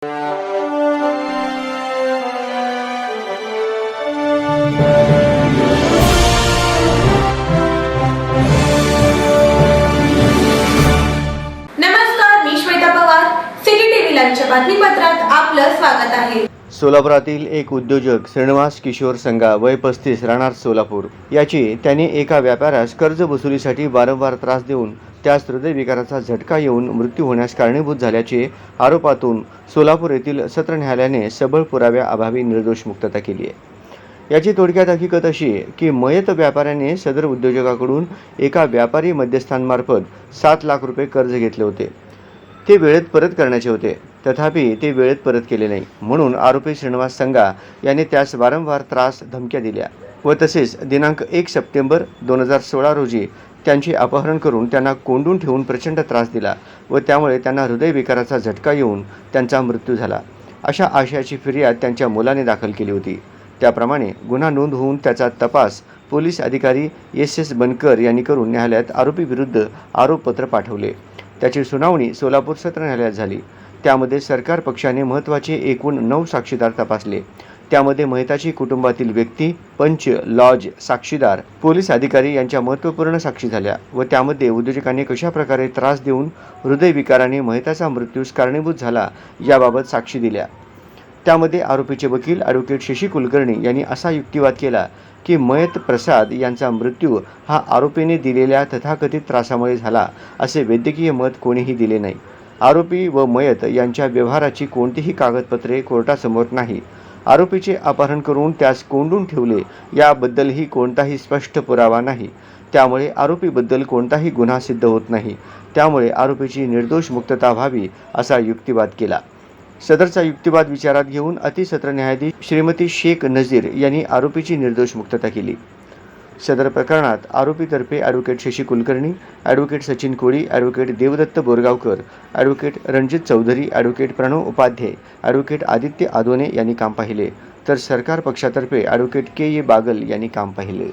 Música बातमीपत्रात आपलं स्वागत आहे. सोलापुरातील एक उद्योजक श्रीनिवास किशोर संघा वय पस्तीस राहणार सोलापूर. याची त्यांनी एका व्यापाऱ्यास कर्ज वसुलीसाठी वारंवार त्रास देऊन त्यास हृदयविकाराचा झटका येऊन मृत्यू होण्यास कारणीभूत झाल्याचे आरोपातून सोलापूर येथील सत्र न्यायालयाने सबळ पुराव्याअभावी निर्दोष मुक्तता केली आहे. याची थोडक्यात हकीकत अशी आहे की मयत व्यापाऱ्याने सदर उद्योजकाकडून एका व्यापारी मध्यस्थांमार्फत सात लाख रुपये कर्ज घेतले होते. ते वेळेत परत करण्याचे होते. तथापि ते वेळेत परत केले नाही. म्हणून आरोपी श्रीनिवास संगा याने त्यास वारंवार त्रास धमक्या दिल्या व तसेच दिनांक एक सप्टेंबर दोन हजार सोळा रोजी त्यांचे अपहरण करून त्यांना कोंडून ठेवून प्रचंड त्रास दिला व त्यामुळे त्यांना हृदयविकाराचा झटका येऊन त्यांचा मृत्यू झाला. अशा आशयाची फिर्याद त्यांच्या मुलाने दाखल केली होती. त्याप्रमाणे गुन्हा नोंद होऊन त्याचा तपास पोलीस अधिकारी एस एस बनकर यांनी करून न्यायालयात आरोपीविरुद्ध आरोपपत्र पाठवले. त्याची सुनावणी सोलापूर सत्र न्यायालयात झाली. त्यामध्ये सरकार पक्षाने महत्त्वाचे एकूण नऊ साक्षीदार तपासले. त्यामध्ये महिताची कुटुंबातील व्यक्ती पंच लॉज साक्षीदार पोलीस अधिकारी यांच्या महत्त्वपूर्ण साक्षी झाल्या व त्यामध्ये उद्योजकांनी कशाप्रकारे त्रास देऊन हृदयविकाराने महिताचा मृत्यूस कारणीभूत झाला याबाबत साक्षी दिल्या. त्यामध्ये आरोपीचे वकील ॲडव्होकेट शशी कुलकर्णी यांनी असा युक्तिवाद केला की मयत प्रसाद यांचा मृत्यू हा आरोपीने दिलेल्या तथाकथित त्रासामुळे झाला असे वैद्यकीय मत कोणीही दिले नाही. आरोपी व मयत यांच्या व्यवहाराची कोणतीही कागदपत्रे कोर्टासमोर नाही. आरोपीचे अपहरण करून त्यास कोंडून ठेवले याबद्दलही कोणताही स्पष्ट पुरावा नाही. त्यामुळे आरोपीबद्दल कोणताही गुन्हा सिद्ध होत नाही. त्यामुळे आरोपीची निर्दोष मुक्तता व्हावी असा युक्तिवाद केला. सदरचा युक्तिवाद विचारात घेऊन अतिसत्र न्यायाधीश श्रीमती शेख नझीर यांनी आरोपीची निर्दोष मुक्तता केली. सदर प्रकरणात आरोपीतर्फे advocate Shashi Kulkarni advocate Sachin Koli advocate Devdatta Borgaonkar advocate Ranjit Chaudhari advocate Pranav Upadhye advocate Aditya Adone यांनी काम पाहिले. तर सरकार पक्षातर्फे ॲडव्होकेट के ए बागल यांनी काम पाहिले.